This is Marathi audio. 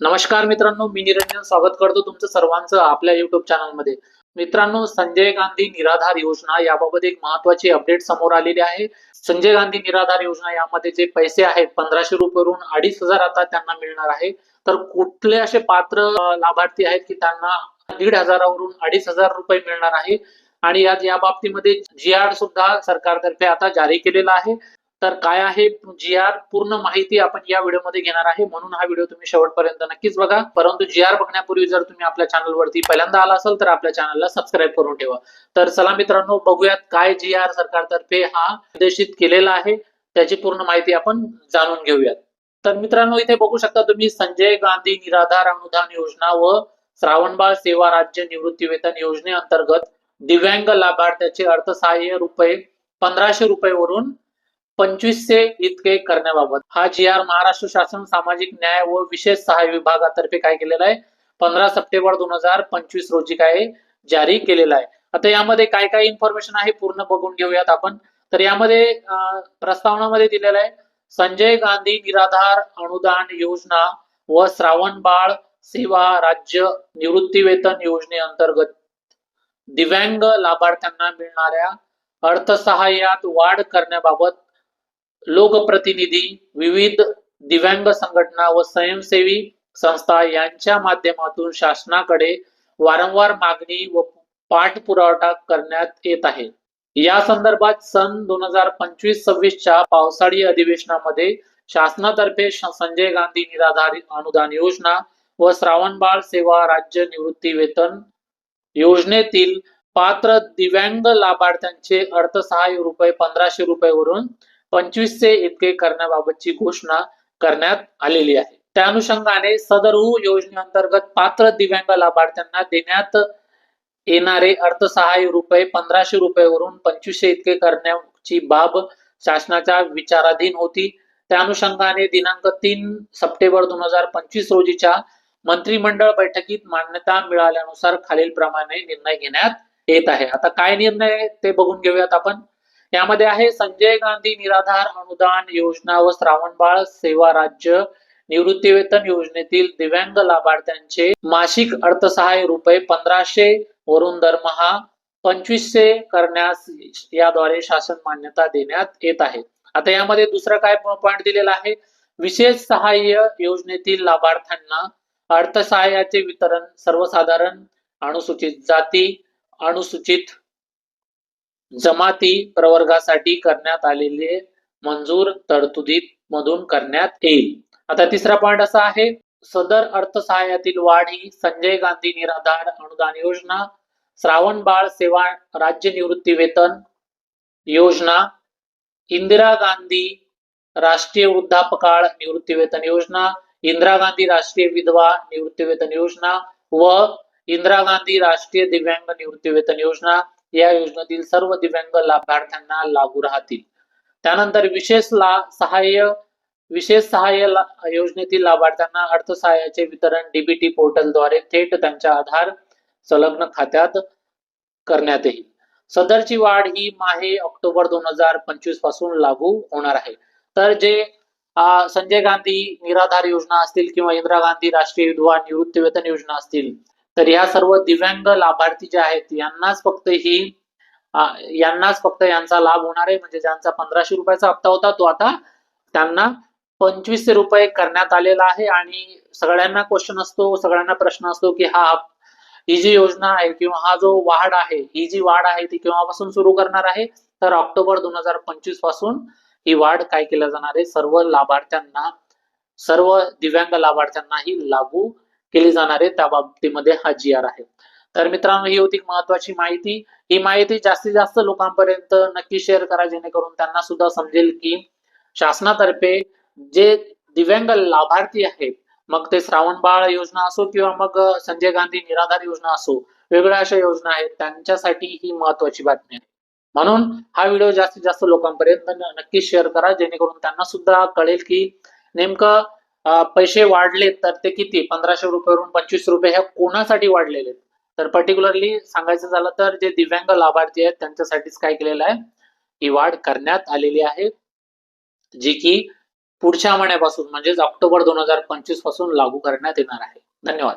नमस्कार मित्रांनो मी निरंजन. स्वागत करतो तुमचं सर्वांचं आपल्या युट्यूब चॅनलमध्ये मित्रांनो संजय गांधी निराधार योजना याबाबत एक महत्वाची अपडेट समोर आलेली आहे. संजय गांधी निराधार योजना यामध्ये जे पैसे आहेत पंधराशे रुपयेवरून अडीच हजार आता त्यांना मिळणार आहे. तर कुठले असे पात्र लाभार्थी आहेत की त्यांना दीड हजारावरून अडीच हजार रुपये मिळणार आहे? आणि या बाबतीमध्ये जी आर सुद्धा सरकारतर्फे आता जारी केलेला आहे. तर काय आहे जी आर पूर्ण माहिती आपण या व्हिडिओमध्ये घेणार आहे. म्हणून हा व्हिडिओ तुम्ही शेवटपर्यंत नक्कीच बघा. परंतु जी आर बघण्यापूर्वी जर तुम्ही आपल्या चॅनलवरती पहिल्यांदा आला असाल तर आपल्या चॅनलला सबस्क्राईब करून ठेवा. तर चला मित्रांनो बघूयात काय जी आर सरकारतर्फे हा निर्देशित केलेला आहे. त्याची पूर्ण माहिती आपण जाणून घेऊयात. तर मित्रांनो इथे बघू शकता तुम्ही संजय गांधी निराधार अनुदान योजना व श्रावणबाळ सेवा राज्य निवृत्ती वेतन योजनेअंतर्गत दिव्यांग लाभार्थ्याचे अर्थसहाय्य रुपये पंधराशे रुपये वरून पंचवीसशे इतके करण्याबाबत. हा जी आर महाराष्ट्र शासन सामाजिक न्याय व विशेष सहाय्य विभागातर्फे काय केलेला आहे? पंधरा सप्टेंबर दोन हजार पंचवीस रोजी काय जारी केलेला आहे. आता यामध्ये काय काय इन्फॉर्मेशन आहे पूर्ण बघून घेऊयात आपण. तर यामध्ये प्रस्तावनामध्ये दिलेलं आहे संजय गांधी निराधार अनुदान योजना व श्रावण बाळ सेवा राज्य निवृत्ती वेतन योजनेअंतर्गत दिव्यांग लाभार्थ्यांना मिळणाऱ्या अर्थसहाय्यात वाढ करण्याबाबत लोकप्रतिनिधी विविध दिव्यांग संघटना व स्वयंसेवी संस्था यांच्या माध्यमातून शासनाकडे वारंवार मागणी व पाठपुरावठा करण्यात येत आहे. या संदर्भात सन दोन हजार पंचवीस सव्वीसच्या पावसाळी अधिवेशनामध्ये शासनातर्फे संजय गांधी निराधार अनुदान योजना व श्रावणबाळ सेवा राज्य निवृत्ती वेतन योजनेतील पात्र दिव्यांग लाभार्थ्यांचे अर्थसहाय्य रुपये पंधराशे रुपयेवरून पंचवीसशे इतके करण्याबाबतची घोषणा करण्यात आलेली आहे. त्या अनुषंगाने सदर योजनेअंतर्गत पात्र दिव्यांग लाभार्थ्यांना देण्यात येणारे अर्थसहाय्य रुपये पंधराशे रुपयेवरून पंचवीसशे इतके करण्याची बाब शासनाच्या विचाराधीन होती. त्या अनुषंगाने दिनांक तीन सप्टेंबर दोन हजार पंचवीस रोजीच्या मंत्रिमंडळ बैठकीत मान्यता मिळाल्यानुसार खालील प्रमाणे निर्णय घेण्यात येत आहे. आता काय निर्णय ते बघून घेऊयात आपण. यामध्ये आहे संजय गांधी निराधार अनुदान योजना व श्रावणबाळ सेवा राज्य निवृत्ती वेतन योजनेतील दिव्यांग लाभार्थ्यांचे मासिक अर्थसहाय्य रुपये पंधराशे वरून दरमहा पंचवीसशे करण्यास याद्वारे शासन मान्यता देण्यात येत आहे. आता यामध्ये दुसरा काय पॉईंट दिलेला आहे? विशेष सहाय्य योजनेतील लाभार्थ्यांना अर्थसहाय्याचे वितरण सर्वसाधारण अनुसूचित जाती अनुसूचित जमाती प्रवर्गासाठी करण्यात आलेले मंजूर तरतुदीत मधून करण्यात येईल. आता तिसरा पॉइंट असा आहे सदर अर्थसहाय्यातील वाढ ही संजय गांधी निराधार अनुदान योजना श्रावण बाळ सेवा राज्य निवृत्ती वेतन योजना इंदिरा गांधी राष्ट्रीय वृद्धापकाळ निवृत्ती वेतन योजना इंदिरा गांधी राष्ट्रीय विधवा निवृत्ती वेतन योजना व इंदिरा गांधी राष्ट्रीय दिव्यांग निवृत्ती वेतन योजना या योजनेतील सर्व दिव्यांग लाभार्थ्यांना लागू राहतील. त्यानंतर विशेष ला सहाय्य विशेष सहाय्य ला- योजनेतील लाभार्थ्यांना अर्थसहाय्याचे वितरण डीबीटी पोर्टलद्वारे थेट त्यांच्या आधार संलग्न खात्यात करण्यात येईल. सदरची वाढ ही माहे ऑक्टोबर दोन हजार पंचवीसपासून लागू होणार आहे. तर जे अं, संजय गांधी निराधार योजना असतील किंवा इंदिरा गांधी राष्ट्रीय विधवा निवृत्ती वेतन योजना असतील तर या सर्व दिव्यांग लाभार्थी जे आहेत यांनाच फक्त ही यांनाच फक्त यांचा लाभ होणार आहे. म्हणजे ज्यांचा पंधराशे रुपयाचा हप्ता होता तो आता त्यांना पंचवीसशे रुपये करण्यात आलेला आहे. आणि सगळ्यांना क्वेश्चन असतो सगळ्यांना प्रश्न असतो की हा ही जी योजना आहे किंवा हा जो वाढ आहे ही जी वाढ आहे ती केव्हापासून सुरू करणार आहे? तर ऑक्टोबर दोन हजार पंचवीसपासून ही वाढ काय केल्या जाणार आहे? सर्व लाभार्थ्यांना सर्व दिव्यांग लाभार्थ्यांना ही लागू केली जाणार आहे त्या बाबतीमध्ये हा जी आर आहे. तर मित्रांनो ही होती महत्वाची माहिती. ही माहिती जास्तीत जास्त लोकांपर्यंत नक्की शेअर करा जेणेकरून त्यांना सुद्धा समजेल की शासनातर्फे जे दिव्यांग लाभार्थी आहेत मग ते श्रावण बाळ योजना असो किंवा मग संजय गांधी निराधार योजना असो वेगळ्या अशा योजना आहेत त्यांच्यासाठी ही महत्वाची बातमी आहे. म्हणून हा व्हिडिओ जास्तीत जास्त लोकांपर्यंत नक्की शेअर करा जेणेकरून त्यांना सुद्धा कळेल की नेमकं पैसे वाढलेत तर ते किती? पंधराशे रुपयावरून पंचवीस रुपये ह्या कोणासाठी वाढलेले आहेत? तर पर्टिक्युलरली सांगायचं झालं तर जे दिव्यांग लाभार्थी आहेत त्यांच्यासाठीच काय केलेलं आहे? ही वाढ करण्यात आलेली आहे जी की पुढच्या महिन्यापासून म्हणजेच ऑक्टोबर दोन हजार पंचवीसपासून लागू करण्यात येणार आहे. धन्यवाद.